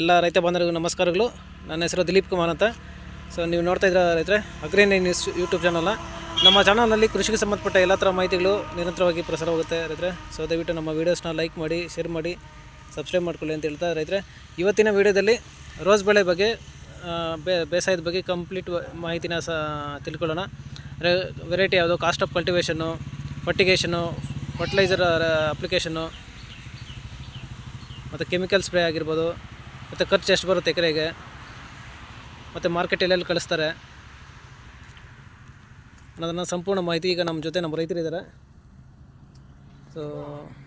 ಎಲ್ಲ ರೈತ ಬಾಂಧವರಿಗೂ ನಮಸ್ಕಾರಗಳು. ನನ್ನ ಹೆಸರು ದಿಲೀಪ್ ಕುಮಾರ್ ಅಂತ. ಸೊ ನೀವು ನೋಡ್ತಾ ಇದ್ದೀರ ರೈತರೆ, ಅಗ್ರೇನಿ ನ್ಯೂಸ್ ಯೂಟ್ಯೂಬ್ ಚಾನಲ್ನ ನಮ್ಮ ಚಾನಲ್ನಲ್ಲಿ ಕೃಷಿಗೆ ಸಂಬಂಧಪಟ್ಟ ಎಲ್ಲ ಥರ ಮಾಹಿತಿಗಳು ನಿರಂತರವಾಗಿ ಪ್ರಸಾರವಾಗುತ್ತೆ ರೈತರೆ. ಸೊ ದಯವಿಟ್ಟು ನಮ್ಮ ವೀಡಿಯೋಸ್ನ ಲೈಕ್ ಮಾಡಿ ಶೇರ್ ಮಾಡಿ ಸಬ್ಸ್ಕ್ರೈಬ್ ಮಾಡ್ಕೊಳ್ಳಿ ಅಂತ ಹೇಳ್ತಾ ರೈತರೆ. ಇವತ್ತಿನ ವೀಡಿಯೋದಲ್ಲಿ ರೋಸ್ ಬೆಳೆ ಬಗ್ಗೆ ಬೇಸಾಯದ ಬಗ್ಗೆ ಕಂಪ್ಲೀಟ್ ಮಾಹಿತಿನ ಸಹ ತಿಳ್ಕೊಳ್ಳೋಣ. ವೆರೈಟಿ ಯಾವುದು? Cost of cultivation fertigation fertiliser application ಮತ್ತು ಕೆಮಿಕಲ್ ಸ್ಪ್ರೇ ಆಗಿರ್ಬೋದು ಮತ್ತು ಖರ್ಚು ಎಷ್ಟು ಬರುತ್ತೆ ಎಕರೆಗೆ? ಮತ್ತು ಮಾರ್ಕೆಟ್ ಎಲ್ಲೆಲ್ಲಿ ಕಳಿಸ್ತಾರೆ? ಅನ್ನೋದನ್ನು ಸಂಪೂರ್ಣ ಮಾಹಿತಿ ಈಗ ನಮ್ಮ ಜೊತೆ ನಮ್ಮ ರೈತರು ಇದ್ದಾರೆ ಸೊ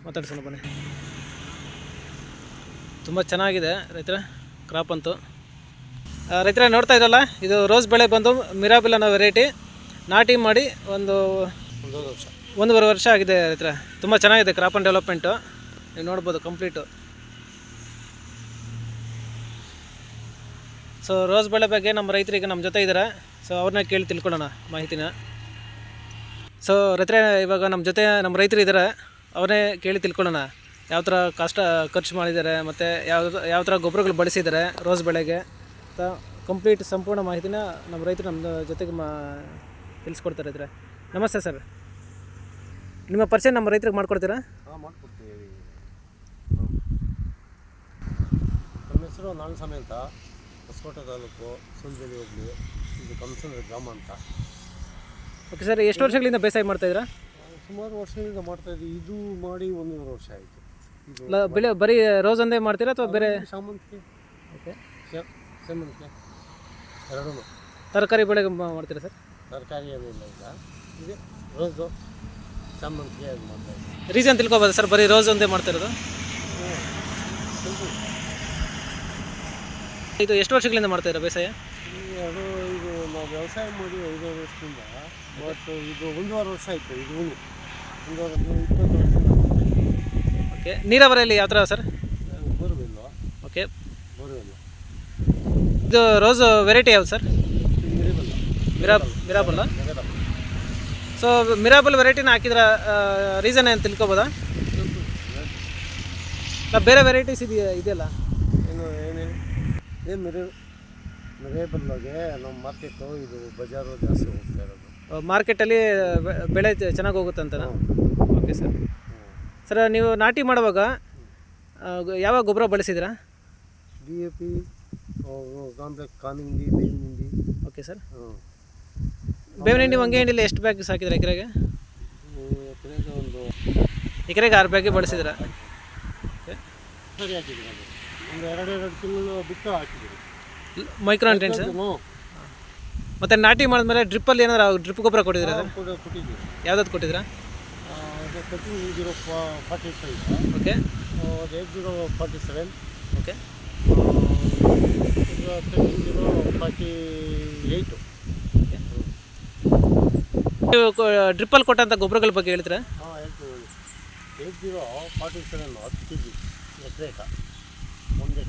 ಮಾತಾಡ್ಸೋಣ ಬನ್ನಿ. ತುಂಬ ಚೆನ್ನಾಗಿದೆ ರೈತರ ಕ್ರಾಪ್ ಅಂತೂ. ರೈತರ ನೋಡ್ತಾ ಇದ್ದಲ್ಲ ಇದು ರೋಸ್ ಬೆಳೆ ಬಂದು ಮಿರಾಬಿಲ್ ಅನ್ನೋ ವೆರೈಟಿ ನಾಟಿ ಮಾಡಿ ಒಂದು ಒಂದೂವರೆ ವರ್ಷ. ಆಗಿದೆ ರೈತರ. ತುಂಬ ಚೆನ್ನಾಗಿದೆ ಕ್ರಾಪ್ ಆ್ಯಂಡ್ ಡೆವಲಪ್ಮೆಂಟು ನೀವು ನೋಡ್ಬೋದು ಕಂಪ್ಲೀಟು ಸೊ ರೋಸ್ ಬೆಳೆ ಬಗ್ಗೆ ನಮ್ಮ ರೈತರಿಗೆ ನಮ್ಮ ಜೊತೆ ಇದ್ದಾರೆ. ಸೊ ಅವ್ರನ್ನ ಕೇಳಿ ತಿಳ್ಕೊಳ್ಳೋಣ ಮಾಹಿತಿನ. ಸೊ ರೈತರೇ, ಇವಾಗ ನಮ್ಮ ಜೊತೆ ನಮ್ಮ ರೈತರು ಇದ್ದಾರೆ. ಅವ್ರನ್ನೇ ಕೇಳಿ ತಿಳ್ಕೊಳ್ಳೋಣ. ಯಾವ ಥರ ಕಷ್ಟ, ಖರ್ಚು ಮಾಡಿದ್ದಾರೆ, ಮತ್ತು ಯಾವ ಯಾವ ಥರ ಗೊಬ್ಬರಗಳು ಬಳಸಿದ್ದಾರೆ ರೋಸ್ ಬೆಳೆಗೆ. ಕಂಪ್ಲೀಟ್ ಸಂಪೂರ್ಣ ಮಾಹಿತಿನ ನಮ್ಮ ರೈತರು ನಮ್ಮ ಜೊತೆಗೆ ಮಾ, ತಿಳಿಸ್ಕೊಡ್ತಾರೆ ಇದ್ರೆ ನಮಸ್ತೆ ಸರ್. ನಿಮ್ಮ ಪರಿಚಯ ನಮ್ಮ ರೈತರಿಗೆ ಮಾಡ್ಕೊಡ್ತೀರಾ? ಹ್ಮ್. ನಮ್ಮ ಹೆಸರು ನಾಗಸ್ವಾಮಿ ಅಂತ ಹೊಸಕೋಟೆ ತಾಲೂಕು ಸುಂದರಿ ಹೋಗ್ಲಿ. ಇದು ಕಂಸಂದ್ರ ಗ್ರಾಮ ಅಂತ. ಓಕೆ ಸರ್ ಎಷ್ಟು ವರ್ಷಗಳಿಂದ ಬೇಸಾಯ ಮಾಡ್ತಾ ಇದ್ದೀರಾ? ಸುಮಾರು ವರ್ಷಗಳಿಂದ ಮಾಡ್ತಾ ಇದ್ದೀವಿ. ಇದು ಮಾಡಿ ಒಂದೂವರೆ ವರ್ಷ ಆಯಿತು. ಇದು ಬೆಳೆ ಬರೀ ರೋಸ್ ಒಂದೇ ಮಾಡ್ತೀರಾ ಅಥವಾ ಬೇರೆ? ಶಾಮಂತಿಗೆ ಓಕೆ ಶೇ- ಸೇವಂತಿಗೆ ಎರಡೂ. ತರಕಾರಿ ಬೆಳೆ ಮ- ಮಾಡ್ತೀರಾ ಸರ್ ತರಕಾರಿ ಏನಿಲ್ಲ ಈಗ. ಇದೆ ರೋಸು ಶಾಮಂತಿಗೆ ಅದು ಮಾಡ್ತಾ ಇದ್ದೀವಿ. ರೀಸನ್ ತಿಳ್ಕೊಬೋದು ಸರ್ ಬರೀ ರೋಸ್ ಒಂದೇ ಮಾಡ್ತಿರೋದು ಇದು ಎಷ್ಟು ವರ್ಷಗಳಿಂದ ಮಾಡ್ತಾಯಿದ್ದೀರಾ ಬೇಸಾಯ? ಅದು ಇದು ನಾವು ವ್ಯವಸಾಯ ಮಾಡಿ ಐದು ವರ್ಷದಿಂದ ಬಟ್ ಇದು ಒಂದೂವರೆ ವರ್ಷ ಆಯಿತು ಇದು ಒಂದು ಒಂದೂವರೆ ಇಪ್ಪತ್ತು ವರ್ಷದಿಂದ ಓಕೆ ನೀರಾವರಿಯಲ್ಲಿ ಯಾವ ಥರ ಸರ್? ಬೋರ್ವೆಲ್ಲ ಓಕೆ ಬೋರ್ವೆಲ್ಲ ಇದು ರೋಸ್ ವೆರೈಟಿ ಯಾವ್ದು ಸರ್? ಮಿರಾಬಲ್ ಮಿರಿಬಲ್ಲ. ಮಿರಾ ಮಿರಾಬಲ್ಲ? ಸೊ ಮಿರಾಬಲ್ ವೆರೈಟಿನ ಹಾಕಿದ್ರ ರೀಸನ್ ಏನು ತಿಳ್ಕೊಬೋದಾ? ಇಲ್ಲ ಬೇರೆ ವೆರೈಟೀಸ್ ಇದೆಯಾ ಇದೆಯಲ್ಲ? ಏನು ಏನೇನು ಏನು ಮಿರಿ ಬಂದಾಗೆ ನಮ್ಮ ಮಾರ್ಕೆಟು ಇದು ಬಜಾರು ಜಾಸ್ತಿ ಹೋಗ್ತಾ ಇರೋದು. ಮಾರ್ಕೆಟಲ್ಲಿ ಬೆಳೆ ಚೆನ್ನಾಗಿ ಹೋಗುತ್ತೆ ಅಂತನಾ ಓಕೆ ಸರ್ ಸರ್ ನೀವು ನಾಟಿ ಮಾಡುವಾಗ ಯಾವ ಗೊಬ್ಬರ ಬಳಸಿದ್ದೀರಾ ಡಿ ಎ ಪಿ ಕಾಂಪ್ಲೆಕ್ಸ್ ಹಿಂಡಿ. ಬೇವಿನಿಂಡಿ ಓಕೆ ಸರ್ ಹ್ಞೂ ಬೇವಿನ ಹಿಂಡಿ ಹಂಗೆ ಹಿಂಡಿಲಿ ಎಷ್ಟು ಬ್ಯಾಗ್ ಸಾಕಿದ್ರೆ ಎಕರೆಗೆ? ಎಕರೆಗೆ ಒಂದು ಎಕರೆಗೆ ಆರು ಬ್ಯಾಗ್ ಬಳಸಿದ್ರಾ. ಸರಿ ಹಾಕಿದ್ದೀನಿ ಅದು ಒಂದು ಎರಡು ಎರಡು ತಿಂಗಳು ಬಿಟ್ಟು ಹಾಕಿದ್ದೀವಿ. ಹ್ಞೂ ಮತ್ತು ನಾಟಿ ಮಾಡಿದ್ಮೇಲೆ ಡ್ರಿಪ್ಪಲ್ಲಿ ಏನಾದ್ರು ಡ್ರಿಪ್ ಗೊಬ್ಬರ ಕೊಟ್ಟಿದ್ದೀರಾ ಕೊಟ್ಟಿದ್ದೀವಿ. ಯಾವ್ದಾದ್ರು ಕೊಟ್ಟಿದ್ದೀರಾ? ಅದು thirty zero forty five okay. Eight zero forty seven okay. Zero forty eight ನೀವು ಡ್ರಿಪ್ಪಲ್ಲಿ ಕೊಟ್ಟಂಥ ಗೊಬ್ಬರಗಳ ಬಗ್ಗೆ ಹೇಳ್ತೀರಾ? ಹಾಂ ಹೇಳ್ತೀವಿ. ಏಟ್ ಜೀರೋ ಫಾರ್ಟಿ ಸೆವೆನ್ ಹತ್ತು ಕೆ ಜಿ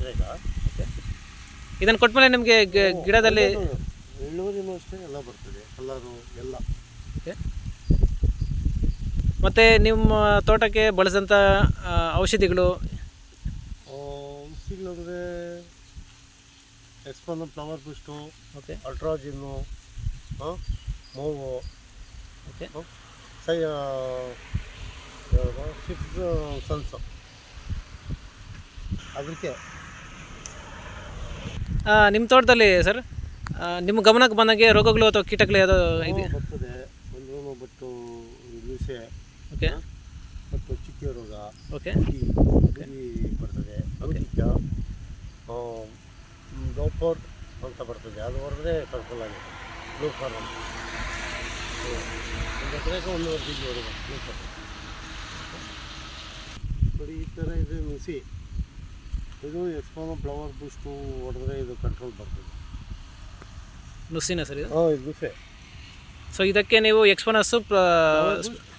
ಎಕರೆಗ ಓಕೆ ಇದನ್ನು ಕೊಟ್ಟಮೇಲೆ ನಿಮಗೆ ಗಿಡದಲ್ಲಿ ಇಳುವರಿನೂ ಅಷ್ಟೇ ಎಲ್ಲ ಬರ್ತದೆ ಕಲರು ಎಲ್ಲ. ಓಕೆ ಮತ್ತು ನಿಮ್ಮ ತೋಟಕ್ಕೆ ಬಳಸಿದಂಥ ಆ, ಔಷಧಿಗಳು? ಔಷಧಿಗಳಂದರೆ ಎಕ್ಸ್ಪೋನ ಫ್ಲವರ್ ಬೂಸ್ಟು ಓಕೆ ಅಲ್ಟ್ರಾಜಿನ್ನು ಮೂವು ಓಕೆ ಸೈ ಸಿಕ್ಸ್ ಸನ್ಸು ಅದಕ್ಕೆ ನಿಮ್ಮ ತೋಟದಲ್ಲಿ ಸರ್ ನಿಮ್ಮ ಗಮನಕ್ಕೆ ಬಂದಾಗೆ ರೋಗಗಳು ಅಥವಾ ಕೀಟಗಳು ಯಾವುದೋ ಇದೆ ಬರ್ತದೆ. ಒಂದು ಬಟ್ಟು ಲೂಸೆ ಓಕೆ. ಮತ್ತು ಚಿಕ್ಕ ರೋಗ ಓಕೆ. ಈ ಗುರಿ ಬರ್ತದೆ. ಲೋಪೋರ್ ಅಂತ ಬರ್ತದೆ. ಅದು ಹೊರಗಡೆ ಕಂಟ್ರೋಲ್ ಆಗಿದೆ ಬ್ಲೂ ಫಾರ್ಮ್ ಒಂದು ಎಕರೆಗೆ ಒಂದೂವರೆ ಕೆ ಬ್ಲೂ ಫಾರ್ಮ್ ನೋಡಿ ಈ ಥರ ಇದೆ ನುಸಿ. ಇದು ಎಕ್ಸ್ಪೋನೋ ಫ್ಲವರ್ ಬೂಸ್ಟು ಹೊಡೆದ್ರೆ ಇದು ಕಂಟ್ರೋಲ್ ಬರ್ತದೆ. ನುಸಿನ ಸರ್ ಇದು? ಹಾಂ ಇದು ನುಸೆ ಸೊ ಇದಕ್ಕೆ ನೀವು ಎಕ್ಸ್ಪೋನಸ್ಸು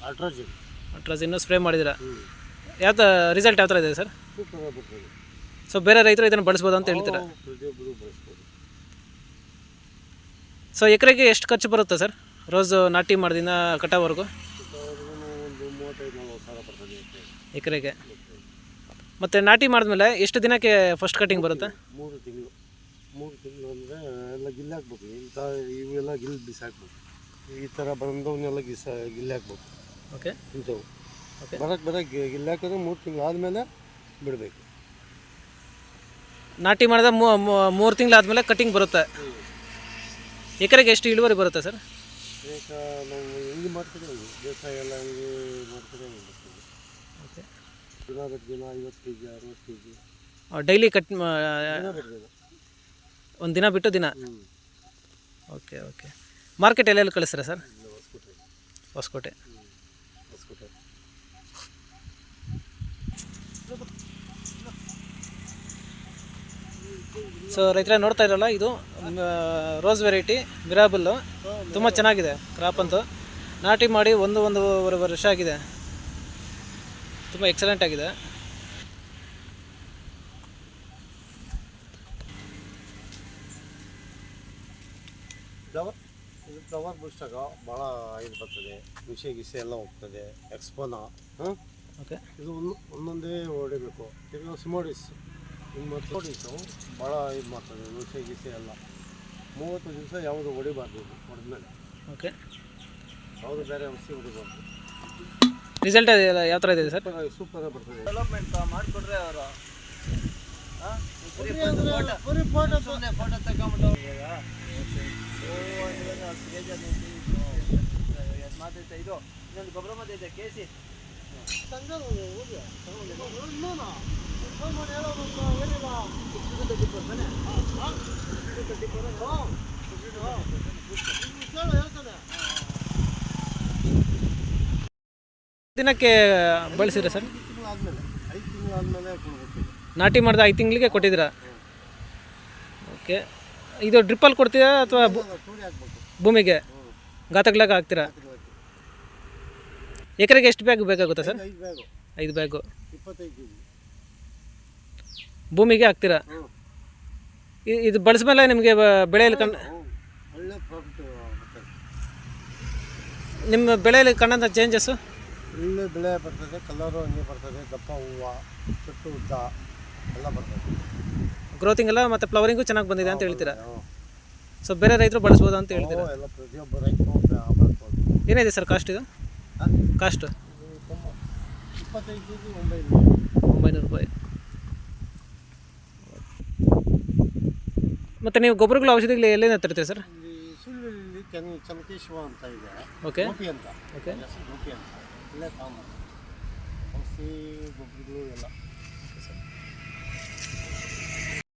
ಅಲ್ಟ್ರಾಜಿನ್ ಅಟ್ರಾಜಿನ್ನು ಸ್ಪ್ರೇ ಮಾಡಿದಿರ ಯಾವ ಥರ ರಿಸಲ್ಟ್ ಯಾವ ಥರ ಇದೆ ಸರ್? ಸೂಪರ್ ಬರ್ತದೆ. ಸೊ ಬೇರೆ ರೈತರು ಇದನ್ನು ಬಳಸ್ಬೋದು ಅಂತ ಹೇಳ್ತೀರಾ? ಹ್ಮ್, ಪ್ರತಿಯೊಬ್ಬರು ಬಳಸ್ಬೋದು. ಸೊ ಎಕರೆಗೆ ಎಷ್ಟು ಖರ್ಚು ಬರುತ್ತೆ ಸರ್? ರೋಸು ನಾಟಿ ಮಾಡಿದಿಂದ ಕಟಾವರೆಗೂ? ಅವ್ರಿಗೂ ಒಂದು ಮೂವತ್ತೈದು ನಲ್ವತ್ತು ಸಾವಿರ ಬರ್ತದೆ ಎಕರೆಗೆ. ಮತ್ತು ನಾಟಿ ಮಾಡಿದ್ಮೇಲೆ ಎಷ್ಟು ದಿನಕ್ಕೆ ಫಸ್ಟ್ ಕಟಿಂಗ್ ಬರುತ್ತೆ? ಮೂರು ತಿಂಗಳು. ಮೂರು ತಿಂಗಳು ಅಂದರೆ ಎಲ್ಲ ಗಿಲ್ಲಿ ಹಾಕ್ಬೇಕು ಇಂಥ ಇವೆಲ್ಲ ಗಿಲ್ ಬಿಸಾಕ್ಬೇಕು. ಈ ಥರ ಬಂದವನ್ನೆಲ್ಲ ಗಿಸ ಗಿಲ್ಲಿ ಹಾಕ್ಬೇಕು. ಓಕೆ. ಇಂಥವು. ಓಕೆ. ಬರಕ್ಕೆ ಬರಕ್ಕೆ ಗಿಲ್ಲಿ ಹಾಕಿದ್ರೆ ಮೂರು ತಿಂಗಳು ಆದಮೇಲೆ ಬಿಡಬೇಕು. ನಾಟಿ ಮಾಡಿದ ಮೂರು ತಿಂಗಳಾದಮೇಲೆ ಕಟಿಂಗ್ ಬರುತ್ತೆ. ಎಕರೆಗೆ ಎಷ್ಟು ಇಳುವರಿ ಬರುತ್ತೆ ಸರ್? ಬೇಕಾ ನಾವು ಹೆಂಗೆ ಮಾಡ್ತಿದ್ದೇವೆ? ಬೇಸಾಯ ಎಲ್ಲ ಹಿಂಗೆ ಓಕೆ ದಿನ ಬಿಟ್ಟು ದಿನ ಐವತ್ತು ಕೆ ಜಿ ಅರವತ್ತು ಕೆ ಜಿ ಡೈಲಿ ಕಟ್ ದಿನ ಬಿಟ್ಟು ದಿನ ಒಂದು ದಿನ ಬಿಟ್ಟು ದಿನ? ಹ್ಞೂ ಓಕೆ ಓಕೆ. ಮಾರ್ಕೆಟ್ ಎಲ್ಲೆಲ್ಲಿ ಕಳಿಸ್ತೀರಾ ಸರ್? ಇಲ್ಲ ಹೊಸ್ಕೊಟ್ರೆ ಹೊಸಕೋಟೆ. ಹೊಸ್ಕೊಟ್ರೆ ಸೊ ರೈತರ ನೋಡ್ತಾ ಇರಲ್ಲ ಇದು ರೋಸ್ ವೆರೈಟಿ ಮಿರಾಬಲ್ಲು ತುಂಬ ಚೆನ್ನಾಗಿದೆ ಕ್ರಾಪ್ ಅಂತೂ. ನಾಟಿ ಮಾಡಿ ಒಂದು ಒಂದು ವರ್ಷ ಆಗಿದೆ. ತುಂಬ ಎಕ್ಸಲೆಂಟ್ ಆಗಿದೆ. ಫ್ಲವರ್ ಇದು ಫ್ಲವರ್ ಬುಷ್ಟಾಗ ಭಾಳ ಇದು ಬರ್ತದೆ. ವಿಷಯ ಗಿಸೆ ಎಲ್ಲ ಹೋಗ್ತದೆ. ಎಕ್ಸ್ಪೋನ ಹಾಂ ಓಕೆ ಇದು ಒಂದು ಒಂದೊಂದೇ ಹೊಡಿಬೇಕು. ತಿರ್ಗಿ ಸಿಮೋಡಿಸ್ ಇನ್ನು ಮತ್ತು ಹೊಡಿಸು ಭಾಳ ಇದು ಮಾಡ್ತದೆ. ವಿಷಯ ಗಿಸೆ ಎಲ್ಲ. ಮೂವತ್ತು ದಿವಸ ಯಾವುದು ಹೊಡಿಬಾರ್ದು ಹೊಡೆದ ಹೊಡೆದ್ಮೇಲೆ. ಓಕೆ ಯಾವುದು ಬೇರೆ ಔಷಧಿ ಹೊಡಿಬಾರ್ದು. ರಿಸಲ್ಟ್ ಯಾವ ಥರ ಇದೆ ಸರ್ ಸೂಪರ್ ಸೂಪರಾಗಿ ಬರ್ತದೆ ಡೆವಲಪ್ಮೆಂಟ್ ಮಾಡಿಕೊಡ್ರೆ ಅವರು ಬರೀ ಫೋಟೋ ಸುಮ್ಮನೆ ಫೋಟೋ ತಗೊಂಬಿಟ್ಟು ಮಾತೈತೆ ಇದು ಇನ್ನೊಂದು ಗೊಬ್ಬರ ಮಾತೈತೆ ಕೆ ಸಿ ದಿನಕ್ಕೆ ಬಳಸಿದ್ರೆ ಸರ್? ನಾಟಿ ಮಾಡಿದ ಐದು ತಿಂಗಳಿಗೆ ಕೊಟ್ಟಿದ್ದೀರಾ? ಓಕೆ. ಇದು ಡ್ರಿಪ್ಪಲ್ಲಿ ಕೊಡ್ತೀರಾ ಅಥವಾ ಭೂಮಿಗೆ? ಗಾತಗ್ಲಾಗ ಹಾಕ್ತೀರಾ? ಎಕರೆಗೆ ಎಷ್ಟು ಬ್ಯಾಗ್ ಬೇಕಾಗುತ್ತೆ ಸರ್? ಐದು ಬ್ಯಾಗು. ಭೂಮಿಗೆ ಹಾಕ್ತೀರಾ? ಇದು ಬಳಸ್ಮೇಲೆ ನಿಮಗೆ ಬೆಳೆಯಲ್ಲಿ ಕಣ್ ಹ್ಞೂ ಒಳ್ಳೆ ಪ್ರಾಫಿಟ್ ಬರ್ತದೆ ನಿಮ್ಮ ಬೆಳೆಯಲ್ಲಿ ಕಣ್ಣಂಥ ಚೇಂಜಸ್ಸು ಒಳ್ಳೆ ಬೆಳೆ ಬರ್ತದೆ ಕಲರು ಹಂಗೆ ಬರ್ತದೆ ದಪ್ಪ ಹೂವು ಚುಟ್ಟು ಉದ್ದ ಎಲ್ಲ ಬರ್ತದೆ. ಗ್ರೋತಿಂಗ್ ಎಲ್ಲ ಮತ್ತೆ ಫ್ಲವರಿಂಗು ಚೆನ್ನಾಗಿ ಬಂದಿದೆ ಅಂತ ಹೇಳ್ತೀರಾ. ಸೊ ಬೇರೆ ರೈತರು ಬಳಸ್ಬೋದು ಅಂತ ಹೇಳ್ತೀರಾ? ಎಲ್ಲ ಪ್ರತಿಯೊಬ್ಬ ರೈತರು ಬಳಸ್ಬೋದು. ಏನಿದೆ ಸರ್ ಕಾಸ್ಟ್ ಇದು? ಕಾಸ್ಟ್ ಇಪ್ಪತ್ತೈದು ಕೆ ಜಿ ಒಂಬೈನೂರು ಒಂಬೈನೂರು ರೂಪಾಯಿ. ಮತ್ತು ನೀವು ಗೊಬ್ಬರಗಳು ಔಷಧಿಗಳು ಎಲ್ಲಿಂದ ತರ್ತೀರಿ ಸರ್? ಚೆನ್ನ ಚನ್ನಕೇಶವ ಅಂತ ಇದೆ. ಓಕೆ ಗೋಪಿ ಅಂತ. ಓಕೆ ಗೋಪಿ ಅಂತ. ಇಲ್ಲೇ ತಾಂಬ ಔಷಧಿ ಗೊಬ್ಬರಗಳು ಎಲ್ಲ.